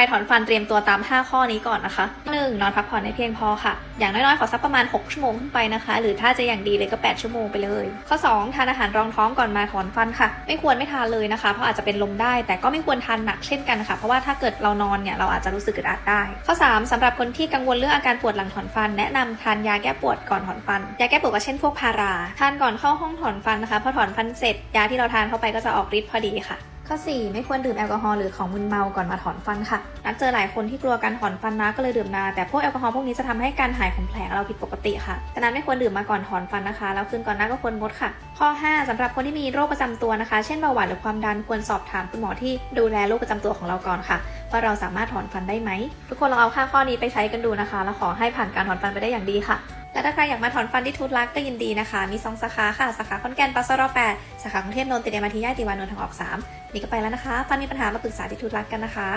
ไปถอนฟันเตรียมตัวตาม 5 ข้อนี้ก่อนนะคะ 1. นอนพักผ่อนให้เพียงพอค่ะ อย่างน้อยๆ ขอสักประมาณ 6 ชั่วโมงขึ้นไปนะคะ หรือถ้าจะอย่างดีเลยก็ 8 ชั่วโมงไปเลย ข้อ 2. ทานอาหารรองท้องก่อนมาถอนฟันค่ะ ไม่ควรไม่ทานเลยนะคะ เพราะอาจจะเป็นลมได้ แต่ก็ไม่ควรทานหนักเช่นกันค่ะ เพราะว่าถ้าเกิดเรานอนเนี่ยเราอาจจะรู้สึกอึดอัดได้ ข้อ 3. สำหรับคนที่กังวลเรื่องอาการปวดหลังถอนฟัน แนะนำทานยาแก้ปวดก่อนถอนฟัน ยาแก้ปวดก็เช่นพวกพารา ทานก่อนเข้าห้องถอนฟันนะคะ พอถอนฟันเสร็จยาที่เราทานเข้าไปก็จะออกฤทธิ์พอดีค่ะ ข้อ 4 ไม่ควรดื่มแอลกอฮอล์หรือของมึนเมาก่อนมาถอนฟันค่ะ นัดเจอหลายคนที่กลัวการถอนฟันนะก็เลยดื่มมาแต่พวกแอลกอฮอล์พวกนี้จะทำให้การหายของแผลเราผิดปกติค่ะฉะนั้นไม่ควรดื่มมาก่อนถอนฟันนะคะ แล้วคืนก่อนหน้าก็ควรงดค่ะ ข้อ 5สำหรับคนที่มีโรคประจำตัวนะคะ เช่นเบาหวานหรือความดันควรสอบถามคุณหมอที่ดูแลโรคประจำตัวของเราก่อนค่ะว่าเราสามารถถอนฟันได้ไหม ทุกคนลองเอาค่าข้อนี้ไปใช้กันดูนะคะ แล้วขอให้ผ่านการถอนฟันไปได้อย่างดีค่ะ และถ้าใครอยากมาถอนฟันที่ทูตลักก็ยินดีนะคะ มีสองสาขาค่ะ สาขาขอนแก่นปัสสรแปดสาขากรุงเทพนนท์ติดเดมาทีย่าติวานนท์ทางออก 3 นี่ก็ไปแล้วนะคะฟันมีปัญหามาปรึกษาที่ทูตลักกันนะคะ